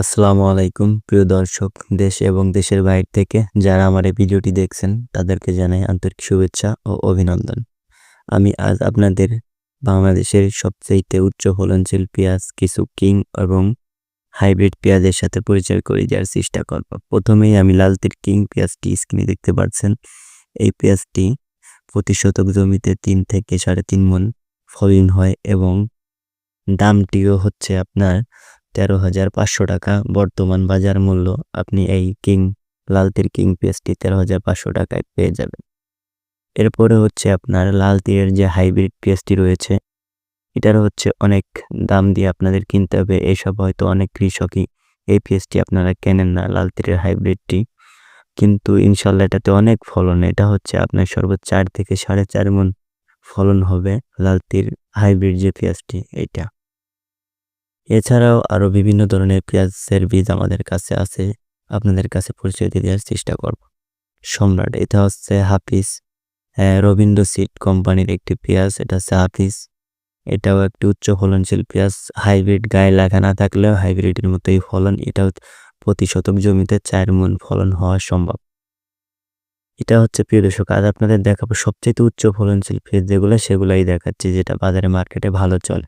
আসসালামু আলাইকুম, প্রিয় দর্শক, দেশ এবং দেশের বাইরে থেকে যারা আমার এই ভিডিওটি দেখছেন, তাদেরকে জানাই আন্তরিক শুভেচ্ছা ও অভিনন্দন। আমি আজ আপনাদের বাংলাদেশের সবচেয়ে উচ্চ ফলনশীল পেঁয়াজ, কিছু কিং এবং হাইব্রিড পেঁয়াজের সাথে পরিচয় করে দেওয়ার চেষ্টা করব। প্রথমেই আমি লালতির কিং পেঁয়াজটি স্ক্রিনে দেখতে পাচ্ছেন। এই পেঁয়াজটি প্রতি শতক জমিতে তিন থেকে সাড়ে তিন মন ফলন হয় এবং দামটিও হচ্ছে আপনার তেরো হাজার পাঁচশো টাকা। বর্তমান বাজার মূল্য আপনি এই কিং, লালতির কিং পেঁয়াজটি তেরো হাজার পাঁচশো টাকায় পেয়ে যাবেন। এরপরে হচ্ছে আপনার লাল তীরের যে হাইব্রিড পেঁয়াজটি রয়েছে, এটার হচ্ছে অনেক দাম দিয়ে আপনাদের কিনতে হবে। এসব হয়তো অনেক কৃষকই এই পেঁয়াজটি আপনারা কেনেন না লাল তীরের হাইব্রিডটি। কিন্তু ইনশাল্লাহ এটাতে অনেক ফলন, এটা হচ্ছে আপনার সর্বোচ্চ চার থেকে সাড়ে চার মন ফলন হবে লাল তীর হাইব্রিড যে পেঁয়াজটি এইটা। এছাড়াও আরও বিভিন্ন ধরনের পেঁয়াজের বীজ আমাদের কাছে আছে। আপনাদের কাছে পরিচয় দিয়ে দেওয়ার চেষ্টা করব। সম্রাট এটা হচ্ছে হাফিস হ্যাঁ, রবীন্দ্র সিড কোম্পানির একটি পেঁয়াজ এটা হচ্ছে হাফিস এটাও একটি উচ্চ ফলনশীল পেঁয়াজ। হাইব্রিড গায়ে লাগা না থাকলেও হাইব্রিডের মতোই ফলন এটাও প্রতি শতক জমিতে চার মন ফলন হওয়া সম্ভব। এটা হচ্ছে প্রিয় দর্শক আজ আপনাদের দেখাবো সবচেয়ে উচ্চ ফলনশীল পেঁয়াজ যেগুলো সেগুলাই দেখাচ্ছি যেটা বাজারে মার্কেটে ভালো চলে।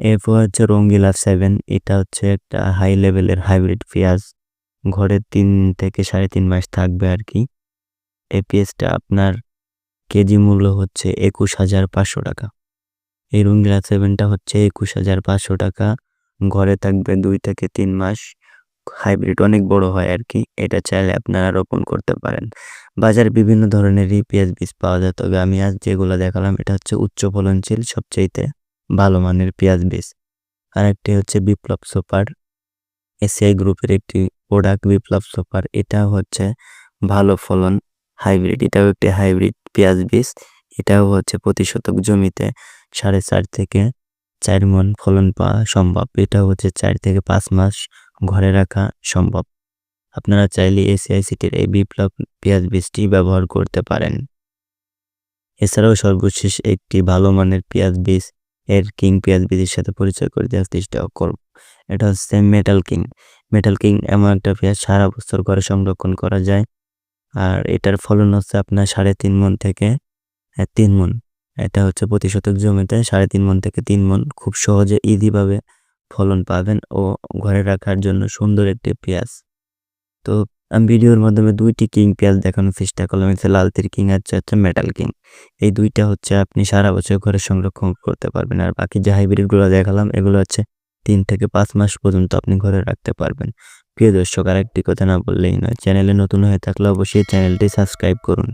এরপর হচ্ছে রঙ্গিলা সেভেন এটা হচ্ছে একটা হাই লেভেলের হাইব্রিড পেঁয়াজ। ঘরে তিন থেকে সাড়ে তিন মাস থাকবে আর কি এই পেঁয়াজটা আপনার কেজি মূল্য হচ্ছে একুশ হাজার পাঁচশো টাকা। এই রঙ্গিলা সেভেনটা হচ্ছে একুশ হাজার পাঁচশো টাকা। ঘরে থাকবে দুই থেকে তিন মাস। হাইব্রিড অনেক বড় হয় আর কি এটা চাইলে আপনারা রোপণ করতে পারেন। বাজারে বিভিন্ন ধরনেরই পেঁয়াজ বীজ পাওয়া যায়, তবে আমি আজ যেগুলো দেখালাম, এটা হচ্ছে উচ্চ ফলনশীল সবচাইতে। ভালো মানের পেঁয়াজ বীজ আর একটি হচ্ছে বিপ্লব সুপার, এসিআই গ্রুপের একটি প্রোডাক্ট বিপ্লব সুপার। এটা হচ্ছে ভালো ফলন হাইব্রিড এটাও একটি হাইব্রিড পেঁয়াজ বীজ এটাও হচ্ছে প্রতি শতক জমিতে সাড়ে চার থেকে চার মন ফলন পাওয়া সম্ভব। এটাও হচ্ছে চার থেকে পাঁচ মাস ঘরে রাখা সম্ভব। আপনারা চাইলে এসিআই সিটির এই বিপ্লব পেঁয়াজ বীজটি ব্যবহার করতে পারেন। এছাড়াও সর্বশেষ একটি ভালো মানের পেঁয়াজ বীজ এর কিং পেঁয়াজ বীজের সাথে পরিচয় করে দেওয়ার চেষ্টা করব। এটা হচ্ছে মেটাল কিং মেটাল কিং এমন একটা পেঁয়াজ সারা বছর ঘরে সংরক্ষণ করা যায়। আর এটার ফলন হচ্ছে আপনার সাড়ে তিন মন থেকে হ্যাঁ, তিন মন। এটা হচ্ছে প্রতি শতক জমিতে সাড়ে তিন মন থেকে তিন মন খুব সহজে ইজিভাবে ফলন পাবেন ও ঘরে রাখার জন্য সুন্দর একটি পেঁয়াজ। তো আমি ভিডিওর মাধ্যমে দুইটি কিং পেঁয়াজ দেখানোর চেষ্টা করলাম হচ্ছে লালতির কিং আর হচ্ছে মেটাল কিং। এই দুইটা হচ্ছে আপনি সারা বছর ঘরে সংরক্ষণ করতে পারবেন আর বাকি যে হাইব্রিডগুলো দেখালাম, এগুলো হচ্ছে তিন থেকে পাঁচ মাস পর্যন্ত আপনি ঘরে রাখতে পারবেন। প্রিয় দর্শক, আরেকটি কথা না বললেই নয়, চ্যানেলে নতুন হয়ে থাকলে অবশ্যই চ্যানেলটি সাবস্ক্রাইব করুন।